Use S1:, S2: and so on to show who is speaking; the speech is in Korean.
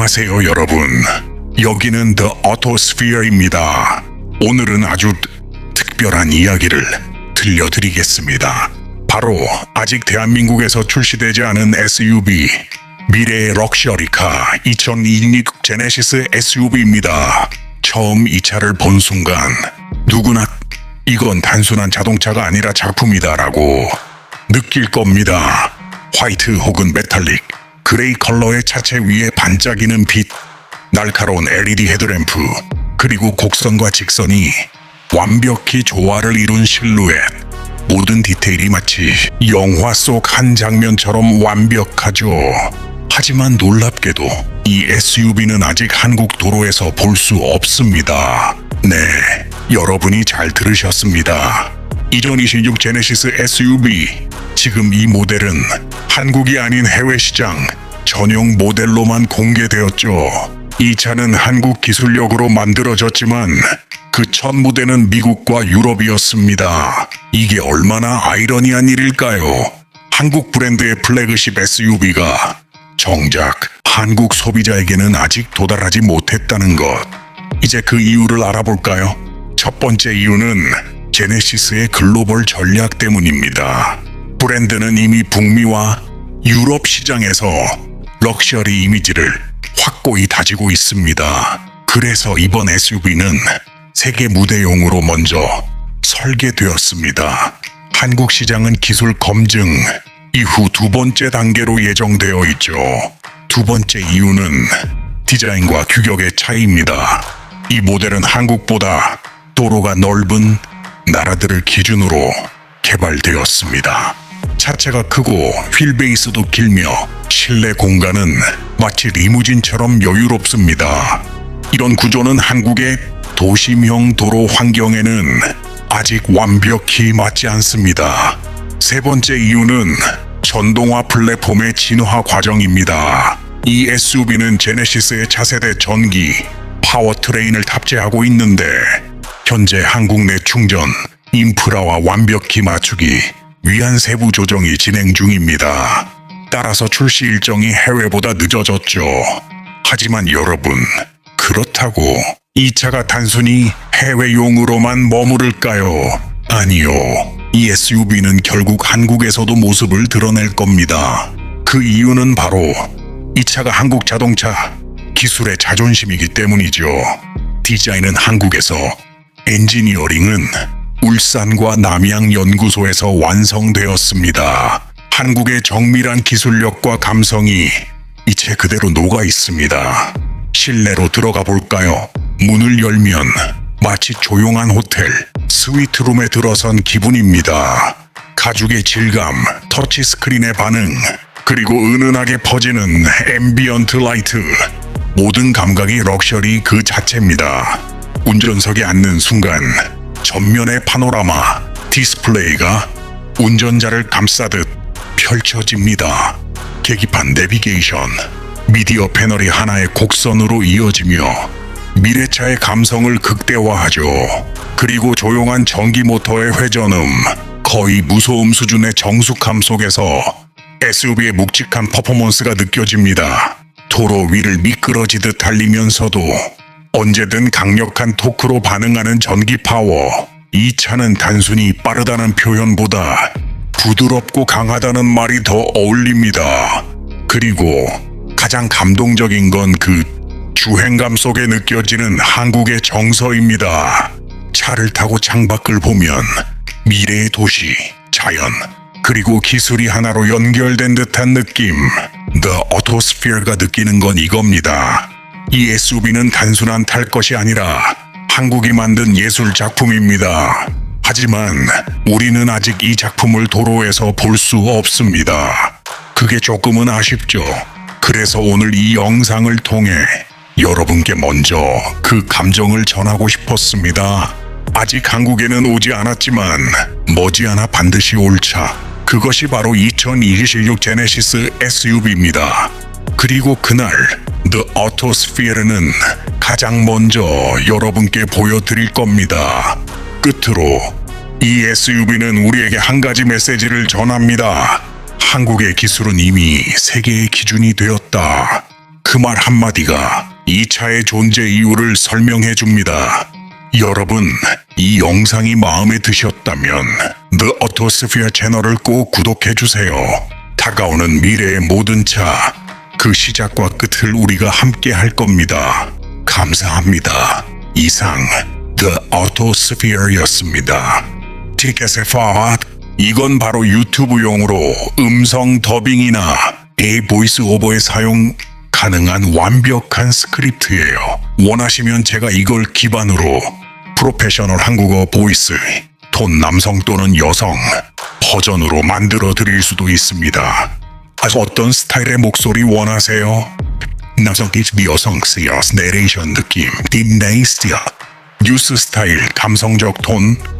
S1: 안녕하세요, 여러분. 여기는 The Autosphere입니다. 오늘은 아주 특별한 이야기를 들려드리겠습니다. 바로 아직 대한민국에서 출시되지 않은 SUV 미래의 럭셔리카 2026 제네시스 SUV입니다. 처음 이 차를 본 순간 누구나 이건 단순한 자동차가 아니라 작품이다라고 느낄 겁니다. 화이트 혹은 메탈릭, 그레이 컬러의 차체 위에 반짝이는 빛, 날카로운 LED 헤드램프, 그리고 곡선과 직선이 완벽히 조화를 이룬 실루엣. 모든 디테일이 마치 영화 속 한 장면처럼 완벽하죠. 하지만 놀랍게도 이 SUV는 아직 한국 도로에서 볼 수 없습니다. 네, 여러분이 잘 들으셨습니다. 2026 제네시스 SUV. 지금 이 모델은 한국이 아닌 해외 시장 전용 모델로만 공개되었죠. 이 차는 한국 기술력으로 만들어졌지만 그 첫 무대는 미국과 유럽이었습니다. 이게 얼마나 아이러니한 일일까요? 한국 브랜드의 플래그십 SUV가 정작 한국 소비자에게는 아직 도달하지 못했다는 것. 이제 그 이유를 알아볼까요? 첫 번째 이유는 제네시스의 글로벌 전략 때문입니다. 브랜드는 이미 북미와 유럽 시장에서 럭셔리 이미지를 확고히 다지고 있습니다. 그래서 이번 SUV는 세계 무대용으로 먼저 설계되었습니다. 한국 시장은 기술 검증 이후 두 번째 단계로 예정되어 있죠. 두 번째 이유는 디자인과 규격의 차이입니다. 이 모델은 한국보다 도로가 넓은 나라들을 기준으로 개발되었습니다. 차체가 크고 휠베이스도 길며 실내 공간은 마치 리무진처럼 여유롭습니다. 이런 구조는 한국의 도심형 도로 환경에는 아직 완벽히 맞지 않습니다. 세 번째 이유는 전동화 플랫폼의 진화 과정입니다. 이 SUV는 제네시스의 차세대 전기 파워트레인을 탑재하고 있는데 현재 한국 내 충전 인프라와 완벽히 맞추기 위한 세부 조정이 진행 중입니다. 따라서 출시 일정이 해외보다 늦어졌죠. 하지만 여러분, 그렇다고 이 차가 단순히 해외용으로만 머무를까요? 아니요. 이 SUV는 결국 한국에서도 모습을 드러낼 겁니다. 그 이유는 바로 이 차가 한국 자동차 기술의 자존심이기 때문이죠. 디자인은 한국에서, 엔지니어링은 울산과 남양 연구소에서 완성되었습니다. 한국의 정밀한 기술력과 감성이 이체 그대로 녹아 있습니다. 실내로 들어가 볼까요? 문을 열면 마치 조용한 호텔 스위트룸에 들어선 기분입니다. 가죽의 질감, 터치 스크린의 반응, 그리고 은은하게 퍼지는 앰비언트 라이트. 모든 감각이 럭셔리 그 자체입니다. 운전석에 앉는 순간 전면의 파노라마 디스플레이가 운전자를 감싸듯 펼쳐집니다. 계기판 내비게이션, 미디어 패널이 하나의 곡선으로 이어지며 미래차의 감성을 극대화하죠. 그리고 조용한 전기 모터의 회전음, 거의 무소음 수준의 정숙함 속에서 SUV의 묵직한 퍼포먼스가 느껴집니다. 도로 위를 미끄러지듯 달리면서도 언제든 강력한 토크로 반응하는 전기 파워. 이 차는 단순히 빠르다는 표현보다 부드럽고 강하다는 말이 더 어울립니다. 그리고 가장 감동적인 건 그 주행감 속에 느껴지는 한국의 정서입니다. 차를 타고 창밖을 보면 미래의 도시, 자연, 그리고 기술이 하나로 연결된 듯한 느낌. The Autosphere가 느끼는 건 이겁니다. 이 SUV는 단순한 탈 것이 아니라 한국이 만든 예술 작품입니다. 하지만 우리는 아직 이 작품을 도로에서 볼 수 없습니다. 그게 조금은 아쉽죠. 그래서 오늘 이 영상을 통해 여러분께 먼저 그 감정을 전하고 싶었습니다. 아직 한국에는 오지 않았지만 머지않아 반드시 올 차. 그것이 바로 2026 제네시스 SUV입니다. 그리고 그날 The Autosphere는 가장 먼저 여러분께 보여드릴 겁니다. 끝으로 이 SUV는 우리에게 한 가지 메시지를 전합니다. 한국의 기술은 이미 세계의 기준이 되었다. 그 말 한마디가 이 차의 존재 이유를 설명해 줍니다. 여러분, 이 영상이 마음에 드셨다면 The Autosphere 채널을 꼭 구독해 주세요. 다가오는 미래의 모든 차, 그 시작과 끝을 우리가 함께 할 겁니다. 감사합니다. 이상 The Autosphere였습니다. 티켓의 파트 이건 바로 유튜브용으로 음성 더빙이나 A 보이스 오버에 사용 가능한 완벽한 스크립트예요. 원하시면 제가 이걸 기반으로 프로페셔널 한국어 보이스, 톤 남성 또는 여성 버전으로 만들어 드릴 수도 있습니다. 아, 어떤 스타일의 목소리 원하세요? 남성 HB 여성 시어스 내레이션 느낌, 딥 네이스티아 뉴스 스타일 감성적 톤